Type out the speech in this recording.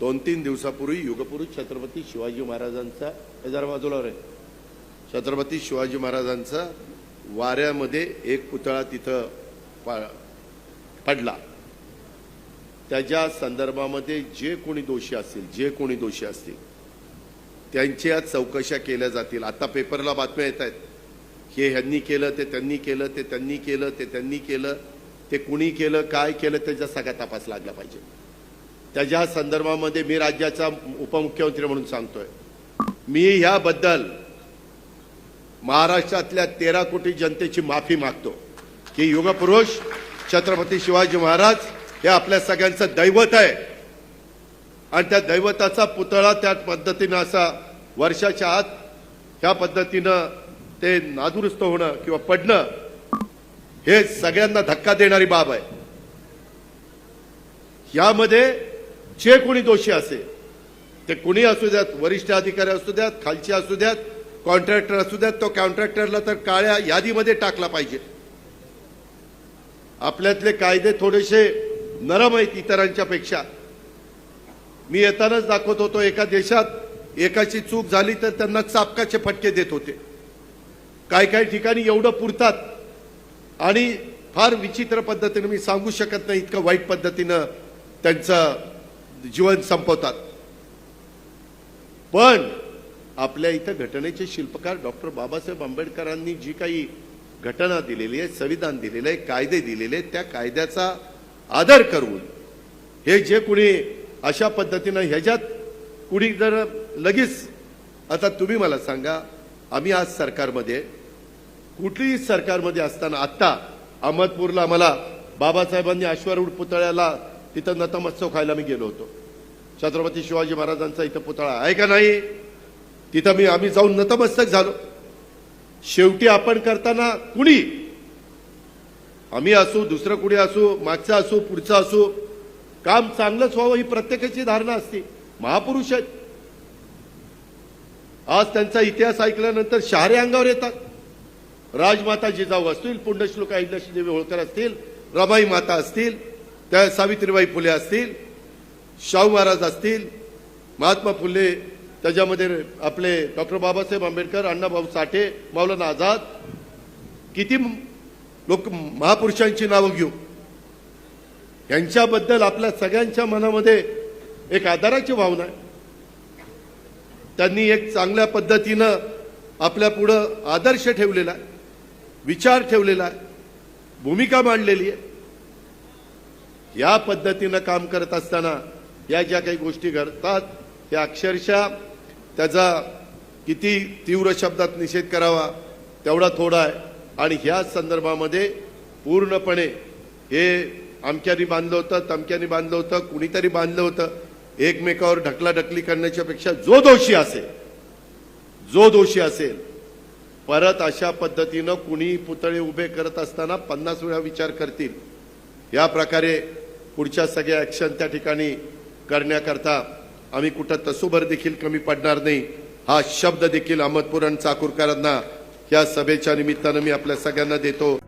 दोन तीन दिवसापूर्वी युगपुरुष छत्रपती शिवाजी महाराजांचा हे जरा बाजूला रे छत्रपती शिवाजी महाराजांचा वाऱ्यामध्ये एक पुतळा तिथं पा- पडला. त्याच्या संदर्भामध्ये जे कोणी दोषी असतील जे कोणी दोषी असतील त्यांच्या चौकशा केल्या जातील. आता पेपरला बातम्या येत आहेत. हे ह्यांनी केलं ते त्यांनी केलं ते त्यांनी केलं ते त्यांनी केलं ते कुणी केलं काय केलं त्याचा सगळा तपास लागला पाहिजे. त्याच्या संदर्भामध्ये मी राज्याचा उपमुख्यमंत्री म्हणून सांगतोय. मी ह्याबद्दल महाराष्ट्रातल्या तेरा कोटी जनतेची माफी मागतो की युगपुरुष छत्रपती शिवाजी महाराज हे आपल्या सगळ्यांचं दैवत आहे. आणि त्या दैवताचा पुतळा त्या पद्धतीनं असा वर्षाच्या आत ह्या पद्धतीनं ते नादुरुस्त होणं किंवा पडणं हे सगळ्यांना धक्का देणारी बाब आहे. यामध्ये जे कोणी दोषी असेल ते कुणी असू द्यात वरिष्ठ अधिकारी असू द्यात खालचे असू द्यात कॉन्ट्रॅक्टर असू द्यात तो कॉन्ट्रॅक्टरला तर काळ्या यादीमध्ये टाकला पाहिजे. आपल्यातले कायदे थोडेसे नरम आहेत इतरांच्या पेक्षा मी येतानाच दाखवत होतो एका देशात एकाची चूक झाली तर त्यांना चापकाचे फटके देत होते. काही काही ठिकाणी एवढं पुरतात. आणि फार विचित्र पद्धतीनं मी सांगू शकत नाही इतकं वाईट पद्धतीनं त्यांचं जीवन संपवतात. पण आपल्या इथं घटनेचे शिल्पकार डॉक्टर बाबासाहेब आंबेडकरांनी जी काही घटना दिलेली आहे संविधान दिलेलं आहे कायदे दिलेले त्या कायद्याचा आदर करून हे जे कुणी अशा पद्धतीनं ह्याच्यात कुणी जर लगेच आता तुम्ही मला सांगा आम्ही आज सरकारमध्ये कुठलीही सरकारमध्ये असताना आत्ता अहमदपूरला आम्हाला बाबासाहेबांनी अश्वारूढ पुतळ्याला तिथं नतमस्तक खायला मी गेलो होतो. छत्रपती शिवाजी महाराजांचा इथं पुतळा आहे का नाही? तिथं मी आम्ही जाऊन नतमस्तक झालो. शेवटी आपण करताना कुणी? आम्ही असू दुसरं कुणी असू मागचं असू पुढचं असू काम चांगलंच व्हावं ही प्रत्येकाची धारणा असते. महापुरुष आहेत. आज त्यांचा इतिहास ऐकल्यानंतर शहारे अंगावर येतात. राजमाता जिजाऊ असतील पुण्यश्लोक देवी होळकर असतील रमाई माता असतील त्या सावित्रीबाई फुले असतील शाहू महाराज असतील महात्मा फुले त्याच्यामध्ये आपले डॉक्टर बाबासाहेब आंबेडकर अण्णाभाऊ साठे मौलाना आझाद किती लोक महापुरुषांची नावं घेऊ. यांच्याबद्दल आपल्या सगळ्यांच्या मनामध्ये एक आदराची भावना आहे. त्यांनी एक चांगल्या पद्धतीनं आपल्या पुढं आदर्श ठेवलेला आहे विचार ठेवलेला आहे भूमिका मांडलेली आहे. या पद्धतीनं काम करत असताना या ज्या काही गोष्टी घडतात त्या अक्षरशः त्याचा किती तीव्र शब्दात निषेध करावा तेवढा थोडा आहे. आणि ह्या संदर्भामध्ये पूर्णपणे हे अमक्यानी बांधलं होतं तमक्यानी बांधलं होतं कुणीतरी बांधलं होतं. एकमेकावर ढकलाढकली करण्याच्या पेक्षा जो दोषी असेल जो दोषी असेल परत अशा पद्धतीनं कुणी पुतळे उभे करत असताना पन्नास वेळा विचार करतील. या प्रकारे पुढच्या सगळ्या ॲक्शन त्या ठिकाणी करण्याकरता आम्ही कुठं तसूभर देखील कमी पडणार नाही. हा शब्द देखील अहमदपूर आणि चाकूरकरांना या सभेच्या निमित्तानं मी आपल्या सगळ्यांना देतो.